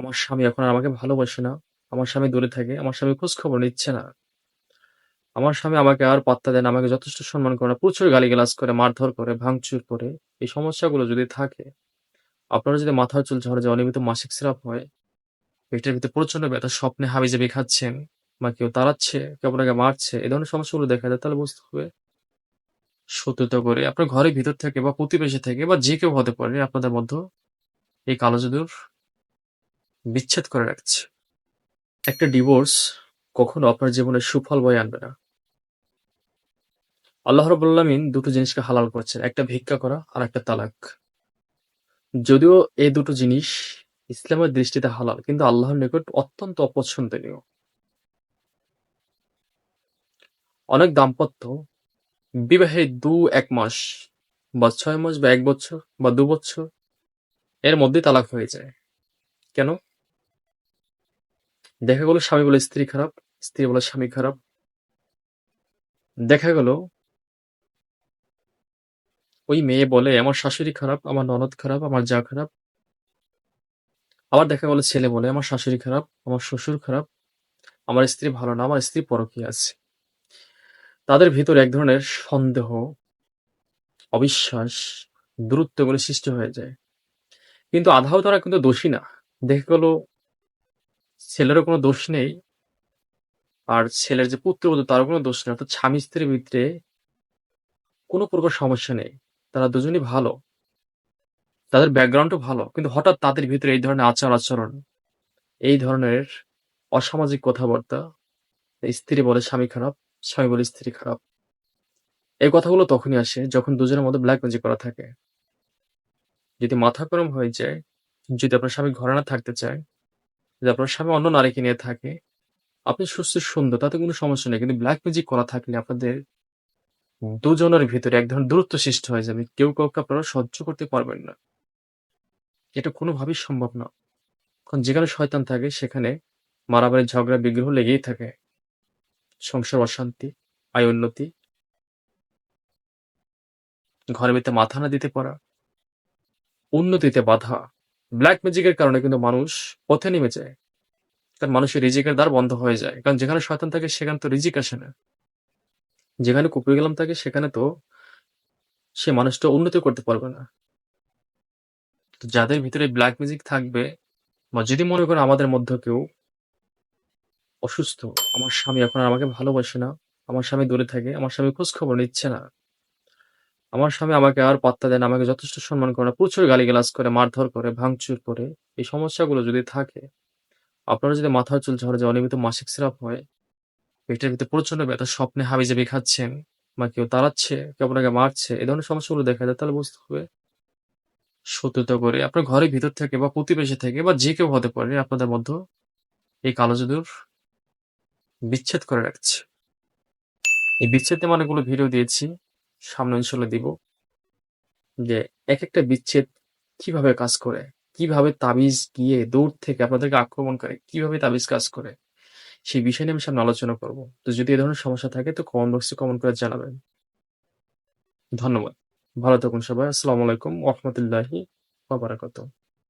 আমার স্বামী এখন আমাকে ভালোবাসে না। আমার স্বামী দূরে থাকে। আমার স্বামী খোঁজখবর নিচ্ছে না। আমার স্বামী আমাকে আর পাত্তা দেয় না, আমাকে যথেষ্ট সম্মান করে না। প্রচুর গালিগালাজ করে, মারধর করে, ভাঙচুর করে। এই সমস্যাগুলো যদি থাকে, আপনারা যদি মাথার চুল ঝরে যায়, অনিয়মিত মাসিক স্রাব হয়, পেটের ভিতরে প্রচণ্ড ব্যথা, স্বপ্নে হাবিজাবি খাচ্ছেন বা কেউ তাড়াচ্ছে, কেউ আপনাকে মারছে, এই ধরনের সমস্যাগুলো দেখা যায়, তাহলে বুঝতে হবে শত্রুতা করে আপনার ঘরের ভিতর থেকে বা প্রতিবেশী থেকে বা যে কেউ হতে পারে আপনাদের মধ্যে এই কালো জাদুর বিচ্ছেদ করে রাখছে। একটা ডিভোর্স কখনো আপনার জীবনে সুফল বয়ে আনবে না। আল্লাহ রাব্বুল দুটো জিনিসকে হালাল করেছেন। একটা ভিক্ষা করা আর একটা তালাক। যদিও এই দুটো জিনিস ইসলামের দৃষ্টিতে হালাল, কিন্তু আল্লাহর নিকট অত্যন্ত অপছন্দনীয়। অনেক দাম্পত্য বিবাহে দু এক মাস বা ছয় মাস বা এক বছর বা দু বছর এর মধ্যে তালাক হয়ে যায়। কেন? দেখা গেল স্বামী বলে স্ত্রী খারাপ, স্ত্রী বলে স্বামী খারাপ। দেখা গেল ওই মেয়ে বলে আমার শাশুড়ি খারাপ, আমার ননদ খারাপ, আমার যা খারাপ। আবার দেখা গেল ছেলে বলে আমার শাশুড়ি খারাপ, আমার শ্বশুর খারাপ, আমার স্ত্রী ভালো না, আমার স্ত্রী পরকীয়া আছে। তাদের ভিতরে এক ধরনের সন্দেহ, অবিশ্বাস, দূরত্ব এগুলো সৃষ্টি হয়ে যায়। কিন্তু আধাও তারা কিন্তু দোষী না। দেখা গেল ছেলেরও কোনো দোষ নেই। আর ছেলের যে পুত্রবধূ তারও কোনো দোষ নেই। অর্থাৎ স্বামী-স্ত্রীর ভিতরে কোনো প্রকার সমস্যা নেই। তারা দুজনই ভালো। তাদের ব্যাকগ্রাউন্ডও ভালো। কিন্তু হঠাৎ তাদের ভিতরে এই ধরনের আচার-আচরণ, এই ধরনের অসামাজিক কথাবার্তা, স্ত্রী বলে স্বামী খারাপ, স্বামী বলে স্ত্রী খারাপ। এই কথাগুলো তখনই আসে যখন দুজনের মধ্যে ব্ল্যাক ম্যাজিক করা থাকে। যদি মাথা গরম হয়ে যায়, যদি আপনার স্বামী ঘরে না থাকতে চায়, যদি আপনার স্বামী অন্য নারীকে নিয়ে থাকে, আপনি সুস্থ সুন্দর তাতে কোনো সমস্যা নেই। কিন্তু ব্ল্যাক ম্যাজিক করা থাকলে আপনাদের দুজনের ভিতরে এক ধরনের দূরত্ব সৃষ্টি হয়ে যাবে। কেউ কাউকে আপনারা সহ্য করতে পারবেন না। এটা কোনোভাবেই সম্ভব না। কারণ যেখানে শয়তান থাকে সেখানে মারামারি, ঝগড়া, বিগ্রহ লেগেই থাকে। সংসার অশান্তি, আয় উন্নতি ঘরের ভিতরে মাথা না দিতে পারা, উন্নতিতে বাধা। ব্ল্যাক ম্যাজিকের কারণে কিন্তু মানুষ পথে নেমে যায়। কারণ মানুষের রিজিকের দ্বার বন্ধ হয়ে যায়। কারণ যেখানে শয়তান থাকে সেখানে তো রিজিক আসে না। যেখানে কুকুর গেলাম থাকে সেখানে তো সে মানুষটা উন্নতি করতে পারবে না। তো যাদের ভিতরে ব্ল্যাক ম্যাজিক থাকবে বা যদি মনে করেন আমাদের মধ্যে কেউ অসুস্থ, আমার স্বামী এখন আর আমাকে ভালোবাসে না, আমার স্বামী দূরে থাকে, আমার স্বামী খোঁজখবর নিচ্ছে না। আমার স্বামী আমাকে আর পাত্তা দেয় না, আমাকে যথেষ্ট সম্মান করে না, প্রচুর গালিগালাজ করে, মারধর করে, ভাঙচুর করে। এই সমস্যাগুলো যদি থাকে, আপনার যদি মাথার চুল ঝরে যায়, অনিয়মিত মাসিক স্রাব হয়, পেটের ভিতরে প্রচণ্ড ব্যথা, স্বপ্নে হাবি হাবিজাবি খাচ্ছেন বা কেউ তাড়াচ্ছে, কেউ আপনাকে মারছে, এই ধরনের সমস্যাগুলো দেখা যায়, তাহলে বুঝতে হবে শত্রুতা করে আপনার ঘরের ভিতর থেকে বা প্রতিবেশী থেকে বা যে কেউ হতে পারে আপনাদের মধ্যে এই কালো জাদুর বিচ্ছেদ করে রাখছে। এই বিচ্ছেদ নিয়ে অনেকগুলো ভিডিও দিয়েছি। সামনে ইনশাল্লাহ দিব। যে এক একটা বিচ্ছেদ কীভাবে কাজ করে, কীভাবে তাবিজ গিয়ে দূর থেকে আপনাদেরকে আক্রমণ করে, কীভাবে তাবিজ কাজ করে, সেই বিষয় নিয়ে আমি সামনে আলোচনা করব। তো যদি এ ধরনের সমস্যা থাকে তো কমেন্ট বক্সে কমেন্ট করে জানাবেন। ধন্যবাদ। ভালো থাকুন সবাই। আসসালামু আলাইকুম রহমতুল্লাহি বাবারাকাতুহ।